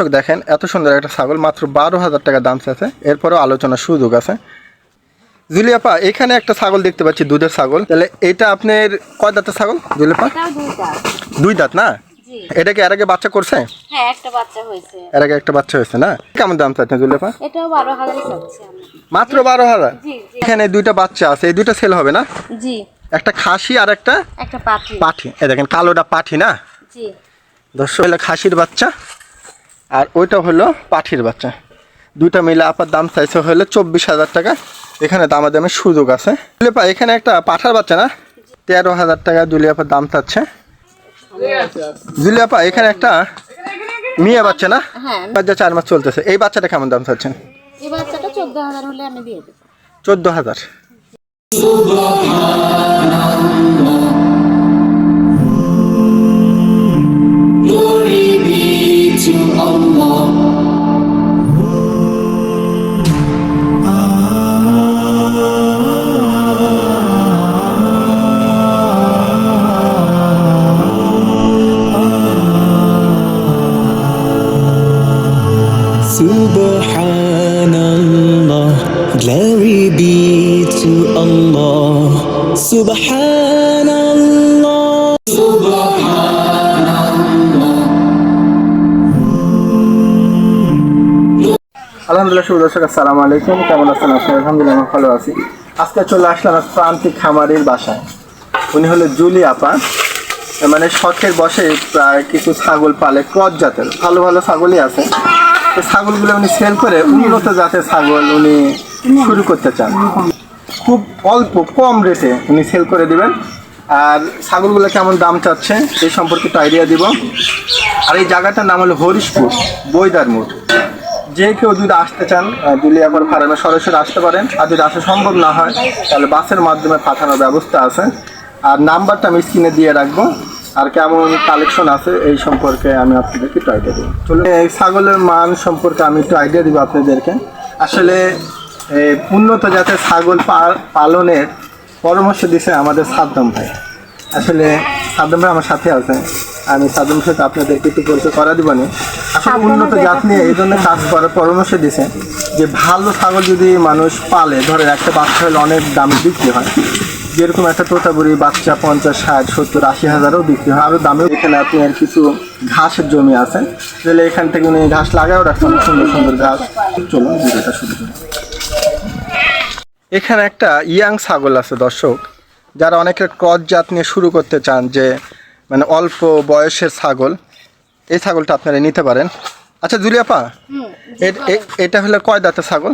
দর্শক দেখেন এত সুন্দর একটা ছাগল মাত্র বারো হাজার টাকা দাম আছে এরপরেও আলোচনার সুযোগ আছে। জুলিয়াপা এখানে একটা ছাগল দেখতে পাচ্ছি দুধের ছাগল। তাহলে এটা আপনার কয় দাঁতের ছাগল জুলিয়াপা দুই দাঁত। না? এটা কি এর আগে বাচ্চা করছে? হ্যাঁ একটা বাচ্চা হয়েছে। এর আগে একটা বাচ্চা হয়েছে না? কেমন দাম চাচ্ছেন জুলিয়াপা এটাও মাত্র জি। এখানে দুইটা বাচ্চা আছে এই দুইটা সেল হবে না? জি। একটা খাসি আর একটা পাঠি। দেখেন কালোটা পাঠি না? জি। দর্শক হলো খাসির বাচ্চা। আর ওইটা হলো পাঠির বাচ্চা। দুইটা মিলে আপার দাম চাইছে হলো চব্বিশ হাজার টাকা। এখানে দামাদামের সুযোগ আছে। দুলিয়াপা এখানে একটা পাঠার বাচ্চা না? তেরো হাজার টাকা দুলিয়াপার দাম চাচ্ছে। জুলিয়াপা এখানে একটা মেয়ে বাচ্চা না? হ্যাঁ। বাচ্চা চার মাস চলতেছে। এই বাচ্চাটা কেমন দাম চাচ্ছেন? এই বাচ্চাটা চোদ্দ হাজার। আলহামদুলিল্লাহ, শুভ দর্শক, আসসালামু আলাইকুম। কেমন আছেন? আপনি আলহামদুলিল্লাহ, আমি ভালো আছি। আজকে চলে আসলাম প্রান্তিক খামারির বাসায়। উনি হলো জুলি আপা। মানে শখের বসে প্রায় কিছু ছাগল পালে, ক্রস জাতের, ভালো ভালো ছাগলই আছে। তো ছাগলগুলো উনি সেল করে উন্নত জাতের ছাগল উনি শুরু করতে চান। খুব অল্প, কম রেটে উনি সেল করে দিবেন। আর ছাগলগুলো কেমন দাম চাচ্ছে সেই সম্পর্কে একটু আইডিয়া দিব। আর এই জায়গাটার নাম হলো হরিশপুর বৈদার মোড় যে কেউ যদি আসতে চান দুলিয়াপার ফার্মে সরাসরি আসতে পারেন। আর যদি আসা সম্ভব না হয়, তাহলে বাসের মাধ্যমে পাঠানোর ব্যবস্থা আছে। আর নাম্বারটা আমি স্ক্রিনে দিয়ে রাখব। আর কেমন কালেকশন আছে, এই সম্পর্কে আমি আপনাদেরকে একটু আইডিয়া দেবো। এই ছাগলের মান সম্পর্কে আমি একটু আইডিয়া দিব আপনাদেরকে। আসলে উন্নত জাতের ছাগল পালনের পরামর্শ দিছে আমাদের সাদ্দাম ভাই। আসলে, সাদ্দাম ভাই আমার সাথে আছে। আমি সাদ্দামের সাথে আপনাদেরকে একটু পরিচয় করা দিব না। আসলে উন্নত জাত নিয়ে এই জন্য কাজ করার পরামর্শ দিছে যে ভালো ছাগল যদি মানুষ পালে ধরেন একটা বাচ্চা হলে অনেক দামে বিক্রি হয়। যেরকম একটা তোতাবুড়ি বাচ্চা পঞ্চাশ ষাট সত্তর আশি হাজারও বিক্রি হয়। আরও দামেও এখানে আপনি আর কিছু ঘাসের জমি আছে। তাহলে এখান থেকে উনি ঘাস লাগাও রাখছেন সুন্দর সুন্দর ঘাস। চলুন ভিডিওটা শুরু করি। এখানে একটা ইয়াং ছাগল আছে দর্শক। যারা অনেকের ক্রস জাত নিয়ে শুরু করতে চান যে মানে অল্প বয়সের ছাগল এই ছাগলটা আপনারা নিতে পারেন। আচ্ছা জুলিয়াপা এটা হলো কয় দাঁতের ছাগল?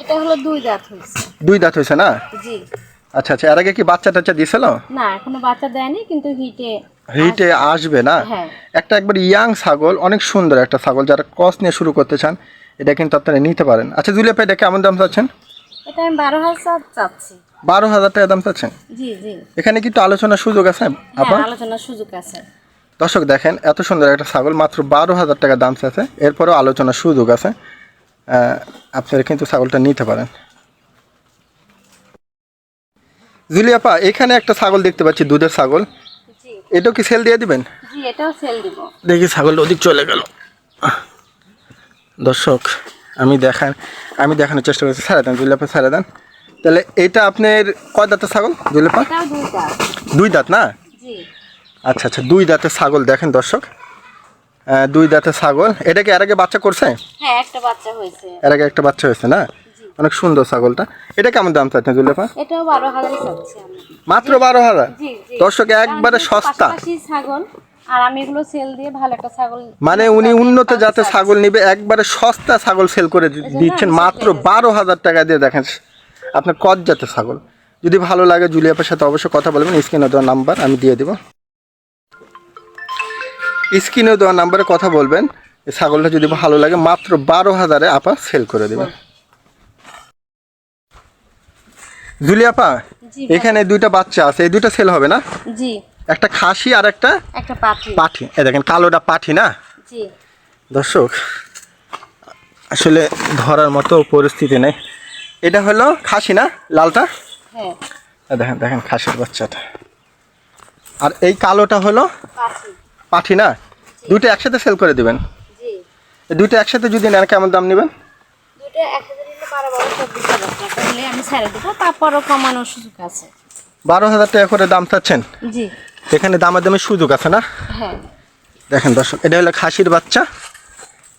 এটা হলো দুই দাঁত হয়েছে। দুই দাঁত হয়েছে না? জি। আচ্ছা আচ্ছা এর আগে কি বাচ্চা টাচ্চা দিয়েছিল? না এখনও বাচ্চা দেয়নি কিন্তু হিটে হিটে আসবে না? হ্যাঁ। একটা একবার ইয়াং ছাগল অনেক সুন্দর একটা ছাগল যারা ক্রস নিয়ে শুরু করতে চান এটা কিন্তু আপনারা নিতে পারেন। আচ্ছা জুলিয়াপা এটা কেমন দাম চাচ্ছেন? এটা আমি বারো হাজার চাচ্ছি। বারো হাজার টাকা দাম চাচ্ছেন? জি জি। এখানে কি একটু আলোচনার সুযোগ আছে আপা হ্যাঁ আলোচনার সুযোগ আছে। দর্শক দেখেন এত সুন্দর একটা ছাগল মাত্র বারো হাজার টাকা দাম চাচ্ছে। এরপরেও আলোচনার সুযোগ আছে। আপনারা কিন্তু ছাগলটা নিতে পারেন। জুলিয়াপা এখানে একটা ছাগল দেখতে পাচ্ছি দুধের ছাগল। এটাও কি সেল দিয়ে দিবেন? দেখি ছাগলটা ওদিক চলে গেল। দর্শক আমি দেখান আমি দেখানোর চেষ্টা করছি। ছাড়া দেন জুলিয়াপা ছাড়া দেন। তাহলে এটা আপনার কয় দাঁতের ছাগল এটাও দুই দাঁত। দুই দাঁত না? আচ্ছা আচ্ছা দুই দাঁতের ছাগল দেখেন দর্শক। দুই দাঁতের ছাগল। এটা কি এর আগে বাচ্চা করছে? হ্যাঁ একটা বাচ্চা হয়েছে। এর আগে একটা বাচ্চা হয়েছে না? অনেক সুন্দর ছাগলটা। এটা কেমন দাম চাচ্ছেন জুলেফা এটাও বারো হাজারই চাচ্ছি মাত্র বারো হাজার? জি জি। দর্শক একবারে সস্তা। ছাগল আর আমি এগুলো সেল দিয়ে ভালো একটা ছাগল মানে উনি উন্নত জাতের ছাগল নিবে একবারে সস্তা ছাগল সেল করে দিচ্ছেন মাত্র বারো হাজার টাকা দিয়ে দেখেন। আপনার কত জাতের ছাগল? যদি ভালো লাগে জুলিয়াপের সাথে অবশ্যই কথা বলবেন স্ক্রিনে দেওয়া নাম্বার আমি দিয়ে দিব। স্ক্রিনে দেওয়া নাম্বারে কথা বলবেন ছাগলটা যদি ভালো লাগে মাত্র বারো হাজারে আপা সেল করে দেবেন। জুলিয়াপা এখানে দুইটা বাচ্চা আছে এই দুইটা সেল হবে না? জি। একটা খাসি আর একটা পাঠি। এ দেখেন কালোটা পাঠি না? জি। দর্শক আসলে ধরার মতো পরিস্থিতি নেই। এটা হলো খাসি না? লালটা? হ্যাঁ। দেখেন দেখেন খাসির বাচ্চাটা। আর এই কালোটা হলো পাঠি। না? দুটো একসাথে সেল করে দিবেন? দুইটা একসাথে যদি নেন কেমন দাম নেবেন? দুটো বারো হাজার টাকা। করে দাম চাচ্ছেন? এখানে দামের দামের সুযোগ আছে না? হ্যাঁ। দেখেন দর্শক এটা হলো খাসির বাচ্চা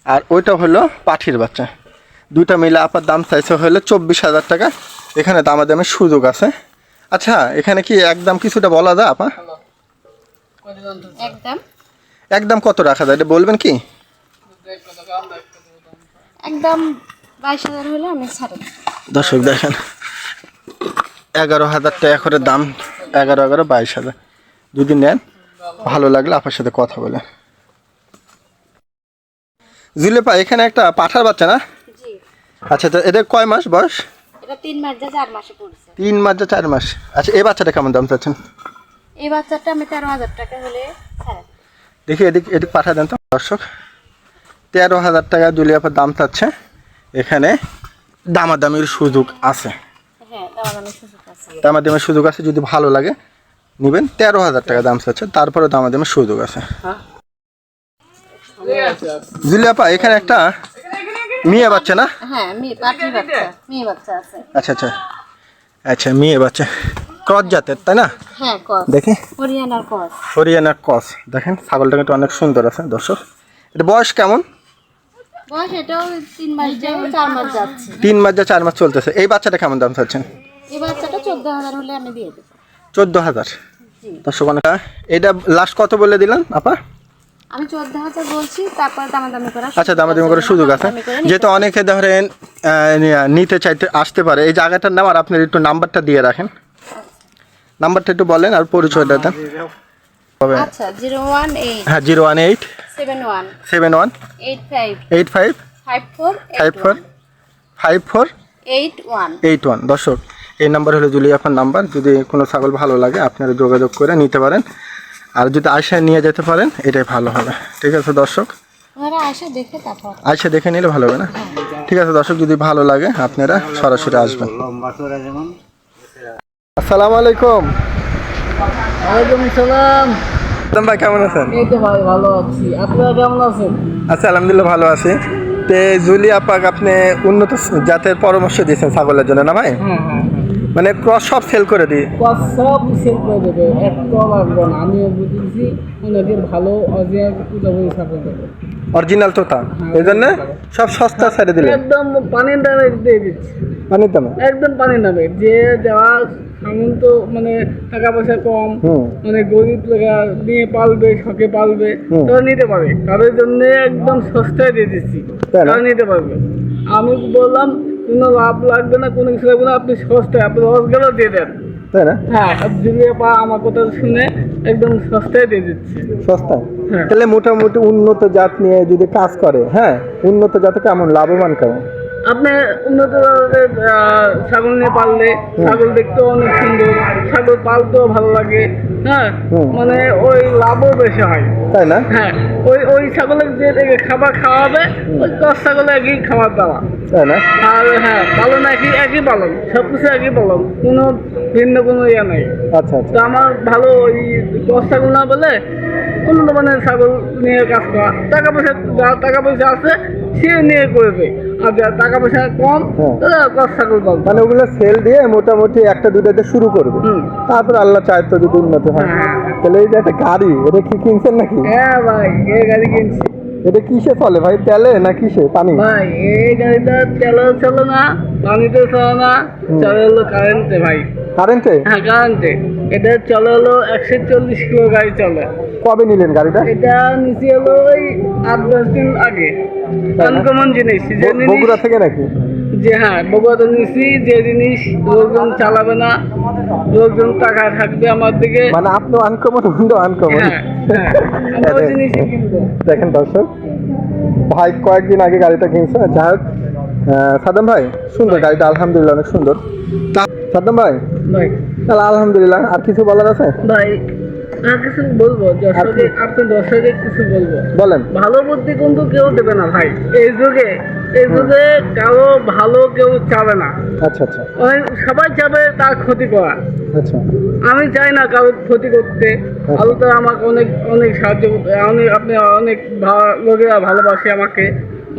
আর ওইটা হলো পাঠির বাচ্চা। দুইটা মিলে আপার দাম চাইছে হলে চব্বিশ হাজার টাকা। এখানে দামে দামে সুযোগ আছে। আচ্ছা এখানে কি একদম কিছুটা বলা যায় আপা? একদম। একদম কত রাখা যায়? এটা বলবেন কি? একদম বাইশ হাজার হলে আমি ছেড়ে দর্শক দেখেন। এগারো হাজার টাকা করে দাম এগারো এগারো বাইশ হাজার। যদি নেন ভালো লাগলে আপনার সাথে কথা বলে জুলেপা এখানে একটা পাঠার বাচ্চা না? আচ্ছা তো এটা কয় মাস বয়স? এটা তিন মাস যা চার মাসে পড়ছে। তিন মাস যা চার মাস। আচ্ছা এই বাচ্চাটা কেমন দাম চাচ্ছেন? এই বাচ্চাটা আমি তেরো হাজার টাকা হলে দেখি এদিক এদিক পাঠা দেন তো দর্শক। তেরো হাজার টাকা দুলিয়াপার দাম চাচ্ছে। এখানে দামাদামির সুযোগ আছে। হ্যাঁ দামাদামি সুযোগ আছে। দামাদামির সুযোগ আছে যদি ভালো লাগে নেবেন। তেরো হাজার টাকা দাম চাচ্ছে তারপরে দামাদামির সুযোগ আছে। জুলিয়াপা এখানে একটা মেয়ে বাচ্চা না? হ্যাঁ মেয়ে পাখির বাচ্চা। মেয়ে বাচ্চা আছে। আচ্ছা আচ্ছা। আচ্ছা মেয়ে বাচ্চা। ক্রস জাতের তাই না? হ্যাঁ দেখি। হরিয়ানার কস দেখেন ছাগলটা কিন্তু অনেক সুন্দর আছে দর্শক। এটা বয়স কেমন? বয়স এটাও তিন মাস চার মাস যাচ্ছে। তিন মাস যা চার মাস চলতেছে। এই বাচ্চাটা কেমন দাম চাচ্ছেন? এই বাচ্চাটা চোদ্দ হাজার হলে আমি দিয়ে দেবো। চোদ্দ হাজার। দর্শক এটা লাস্ট কত বলে দিলেন আপা? আমি চোদ্দ হাজার বলছি তারপর দামাদামি করা আচ্ছা দামাদামি করে সুযোগ আছে। যেহেতু অনেকে ধরেন নিতে চাইতে আসতে পারে। এই জায়গাটার নাম আর আপনার একটু নাম্বারটা দিয়ে রাখেন। নাম্বারটা একটু বলেন আর পরিচয়টা দেন। আচ্ছা জিরো ওয়ান এইট হ্যাঁ zero one eight seven one seven one eight five eight five five four five four five four eight one eight one. দর্শক এই নাম্বার হলো জুলিয়াফার নাম্বার। যদি কোনো ছাগল ভালো লাগে আপনারা যোগাযোগ করে নিতে পারেন। আর যদি আয়সায় নিয়ে যেতে পারেন এটাই ভালো হবে। ঠিক আছে দর্শক? আয়সা দেখে নিলে ভালো হবে না? ঠিক আছে দর্শক যদি ভালো লাগে আপনারা সরাসরি আসবেন। আসসালামু আলাইকুম। ওয়ালাইকুম সালাম ভাই কেমন আছেন? এই তো ভাই ভালো আছি। আপনারা কেমন আছেন? আচ্ছা আলহামদুলিল্লাহ ভালো আছি। তে জুলি আপাক আপনি উন্নত জাতের পরামর্শ দিয়েছেন ছাগলের জন্য না ভাই? হ্যাঁ হ্যাঁ। মানে ক্রস সব সেল করে দিই। ক্রস সব সেল করে দেবে একটা লাগবে না। আমিও বুঝেছি ওনাদের ভালো অজিয়া পূজা বই সাপোর্ট দেবে। অরিজিনাল তো তা এই জন্য সব সস্তা ছেড়ে দিলেন একদম পানির দামে দিয়ে দিচ্ছি। পানির দামে? একদম পানির দামে। যে দেওয়া সামন্ত মানে টাকা পয়সা কম মানে গরিব লোকেরা নিয়ে পালবে শখে পালবে। তারা নিতে পারবে। তাদের জন্য একদম সস্তায় দিয়ে দিচ্ছি। তারা নিতে পারবে। আমি বললাম কোনো লাভ লাগবে না কোনো কিছু লাগবে না আপনি সস্তায় আপনি লস গেলেও দিয়ে দেন। তাই না? হ্যাঁ যদি পা আমার কথা শুনে একদম সস্তায় দিয়ে দিচ্ছে। সস্তা হ্যাঁ। তাহলে মোটামুটি উন্নত জাত নিয়ে যদি কাজ করে হ্যাঁ উন্নত জাতে কেমন লাভবান কেমন? আপনি উন্নত ধরনের, ছাগল নিয়ে পাললে ছাগল দেখতেও অনেক সুন্দর ছাগল পালতেও ভালো লাগে হ্যাঁ? মানে ওই লাভও বেশি হয়। তাই না? হ্যাঁ ওই ওই ছাগলের যে খাবার খাওয়াবে ওই দশ ছাগলে একই খাবার দেওয়া। তাই না? আর হ্যাঁ পালন একই একই পালন সব কিছু একই পালন কোনো ভিন্ন কোনো ইয়ে নেই। আচ্ছা আচ্ছা। তো আমার ভালো ওই দশ ছাগল না বলে উন্নত মানের ছাগল নিয়ে কাজ করা টাকা পয়সা টাকা পয়সা আছে সে নিয়ে করবে আর যার টাকা পয়সা কম হ্যাঁ। তারা ছাগল পালবে মানে ওগুলো সেল দিয়ে মোটামুটি একটা দুটাতে শুরু করবে। তারপর আল্লাহ চায় তো যদি উন্নত হয়। হ্যাঁ। তাহলে এই যে একটা গাড়ি এটা কি কিনছেন নাকি? হ্যাঁ ভাই এই গাড়ি কিনছি। এটা কিসে চলে ভাই তেলে না কিসে? পানি? ভাই এই গাড়িটা তেলেও চলে না পানিতেও চলে না চলে হলো কারেন্টে ভাই। কারেন্টে হ্যাঁ কারেন্টে এটা চলে হলো একশো চল্লিশ কিলো গাড়ি চলে। কবে নিলেন গাড়িটা? এটা নিচে হলো ওই আট দশ দিন আগে। আনকমন জিনিস যে বগুড়া থেকে নাকি? যে হ্যাঁ বগুড়াতে নিছি যে জিনিস লোকজন চালাবে না লোকজন টাকা থাকবে আমার দিকে। মানে আপনি আনকমন হুন্ডো আনকমন দেখেন দর্শক ভাই কয়েকদিন আগে গাড়িটা কিনছে। যাই হোক সাদ্দাম ভাই সুন্দর গাড়িটা আলহামদুলিল্লাহ অনেক সুন্দর। সাদ্দাম ভাই? ভাই। তাহলে আলহামদুলিল্লাহ আর কিছু বলার আছে? ভাই আর কিছু বলব দর্শকে আপনি দর্শকে কিছু বলব। বলেন। ভালো বুদ্ধি কিন্তু কেউ দেবে না ভাই। এই যুগে এই যুগে কারও ভালো কেউ চাবে না। আচ্ছা আচ্ছা। সবাই চাবে তার ক্ষতি করা আচ্ছা। আমি চাই না কারও ক্ষতি করতে। আলু তো আমাকে অনেক অনেক সাহায্য করতে। অনেক আপনি অনেক লোকেরা ভালোবাসে আমাকে।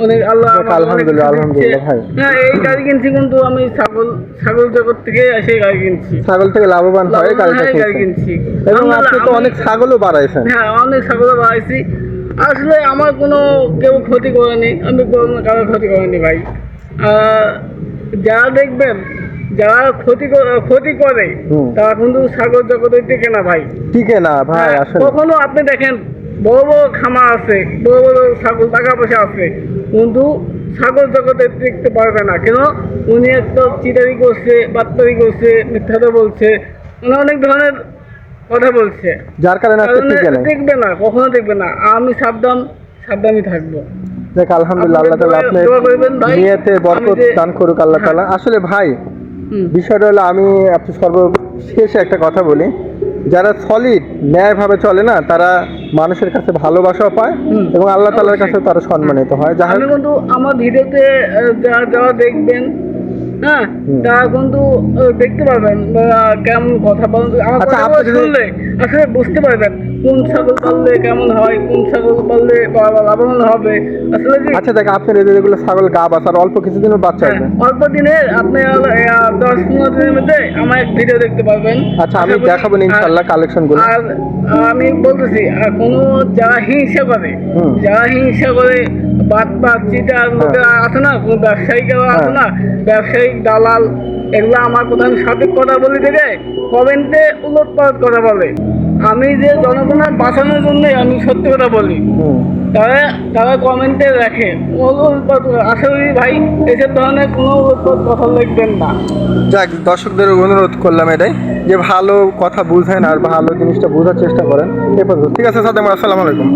অনেক আল্লাহ যাক, আমাকে অনেক আলহামদুলিল্লাহ, আলহামদুলিল্লাহ ভাই। এই গাড়ি কিনছি কিন্তু আমি ছাগল ছাগল জগৎ থেকে এসে গাড়ি কিনছি। ছাগল থেকে লাভবান হয়ে গাড়ি কিনছি। এবং আপনি তো অনেক ছাগলও বাড়াইছেন। হ্যাঁ অনেক ছাগল বাড়াইছি। আসলে আমার কোনো কেউ ক্ষতি করেনি আমি কোনো কারও ক্ষতি করিনি ভাই। যারা দেখবেন যারা ক্ষতি ক্ষতি করে তারা কিন্তু ছাগল জগতের টিকে না ভাই। টিকে না ভাই হ্যাঁ, আসলে। কখনো আপনি দেখেন বড় বড় খামার আছে বড় বড় ছাগল টাকা পয়সা আছে। কিন্তু ছাগল জগতে টিকতে পারবে না। কেন? উনি একটা চিটারি করছে বাত্তারি করছে মিথ্যাটা বলছে। মানে অনেক ধরনের কথা বলছে। যার কারণে দেখবে না কখনো দেখবে না। আমি সাবধান সাবধানই থাকব। দেখ আলহামদুলিল্লাহ আল্লাহ তালা আপনি। নিয়েতে বরকত দান করুক আল্লাহ হ্যাঁ। তালা আসলে ভাই বিষয়টা হলো আমি আপনি সর্বশেষে একটা কথা বলি। যারা সলিড ন্যায়ভাবে চলে না তারা মানুষের কাছে ভালোবাসাও পায় এবং আল্লাহ তালার কাছে তারা সম্মানিত হয়। যাহা কিন্তু আমার ভিডিওতে যারা যারা দেখবেন হ্যাঁ। তারা কিন্তু দেখতে পারবেন কেমন কথা বলেন আমার আচ্ছা, আপনি শুনলে আসলে বুঝতে পারবেন কোন ছাগল পাললে কেমন হয় কোন ছাগল পাললে লাভবান হবে। আসলে আচ্ছা দেখ আপনার যেগুলো ছাগল গা বাস আর অল্প কিছুদিনের বাচ্চা হ্যাঁ, আসবে অল্প দিনে আপনি দশ পনেরো দিনের মধ্যে আমার এক ভিডিও দেখতে পারবেন। আচ্ছা আমি দেখাবো ইনশাল্লাহ কালেকশনগুলো আর আমি বলতেছি কোনো যারা হিংসা করে যারা হিংসা করে বাদ বাদ চিটার লোকেরা আছে না কোনো ব্যবসায়িকেরা আছে হ্যাঁ। না ব্যবসায়িক দালাল এগুলো আমার কথা আমি সঠিক কথা বলি থেকে কমেন্টে উলট পালট কথা বলে। আমি যে জনগণের বাঁচানোর জন্যই আমি সত্যি কথা বলি। তারা তারা কমেন্টে রাখে আশা করি ভাই এসব ধরনের কোনো কথা লিখবেন না। যাক দর্শকদের অনুরোধ করলাম এটাই যে ভালো কথা বুঝেন আর ভালো জিনিসটা বোঝার চেষ্টা করেন এ পর্যন্ত। ঠিক আছে সাদাম আসসালামু আলাইকুম।